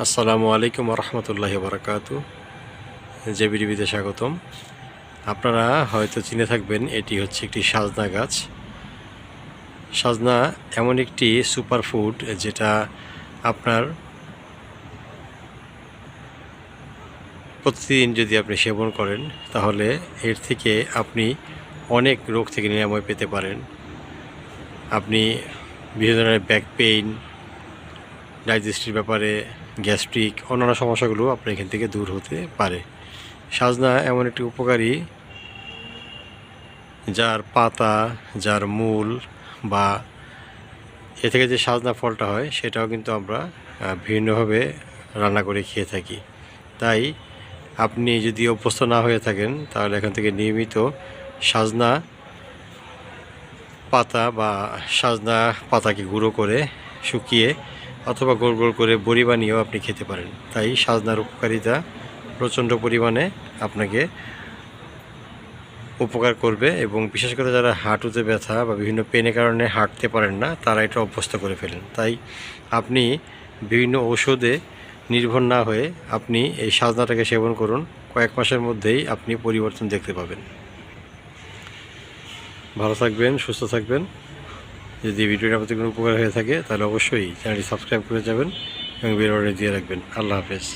আসসালামু আলাইকুম রহমতুল্লাহ বারাকাত জেবিডিবিতে স্বাগতম। আপনারা হয়তো চিনে থাকবেন, এটি হচ্ছে একটি সাজনা গাছ। সাজনা এমন একটি সুপার ফুড যেটা আপনার প্রতিদিন যদি আপনি সেবন করেন, তাহলে এর থেকে আপনি অনেক রোগ থেকে নিরাময় পেতে পারেন। আপনি বিভিন্ন ধরনের ব্যাক পেইন ডাইজেস্টির ব্যাপারে, গ্যাস্ট্রিক, অন্যান্য সমস্যাগুলো আপনার এখান থেকে দূর হতে পারে। সাজনা এমন একটি উপকারী যার পাতা, যার মূল বা এ থেকে যে সাজনা ফলটা হয়, সেটাও কিন্তু আমরা ভিন্নভাবে রান্না করে খেয়ে থাকি। তাই আপনি যদি অভ্যস্ত না হয়ে থাকেন, তাহলে এখান থেকে নিয়মিত সাজনা পাতা বা সাজনা পাতাকে গুঁড়ো করে শুকিয়ে অথবা গোল গোল করে বড়ি বানিয়েও আপনি খেতে পারেন। তাই সাজনার উপকারিতা প্রচণ্ড পরিমাণে আপনাকে উপকার করবে এবং বিশেষ করে যারা হাঁটুতে ব্যথা বা বিভিন্ন পেনের কারণে হাঁটতে পারেন না, তারা এটা অভ্যস্ত করে ফেলেন। তাই আপনি বিভিন্ন ঔষধে নির্ভর না হয়ে আপনি এই সাজনাটাকে সেবন করুন। কয়েক মাসের মধ্যেই আপনি পরিবর্তন দেখতে পাবেন। ভালো থাকবেন, সুস্থ থাকবেন। যদি ভিডিওটা আপনাদের কোনো উপকার হয়ে থাকে, তাহলে অবশ্যই চ্যানেলটি সাবস্ক্রাইব করে যাবেন এবং বাটনে দিয়ে রাখবেন। আল্লাহ হাফেজ।